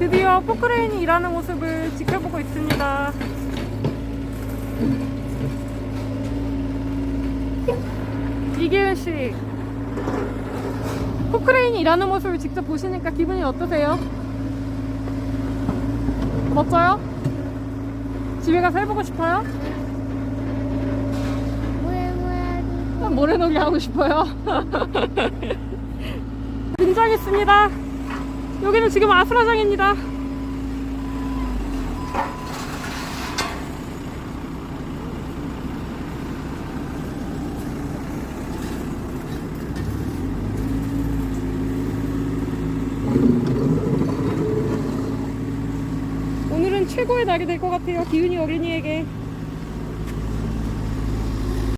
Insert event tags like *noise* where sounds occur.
드디어 포크레인이 일하는 모습을 지켜보고 있습니다. 이기은 씨, 포크레인이 일하는 모습을 직접 보시니까 기분이 어떠세요? 멋져요? 집에 가서 해보고 싶어요? 모래놀이 하고 싶어요. *laughs* 등장했습니다. 여기는 지금 아수라장입니다. 오늘은 최고의 날이 될 것 같아요. 기훈이 어린이에게.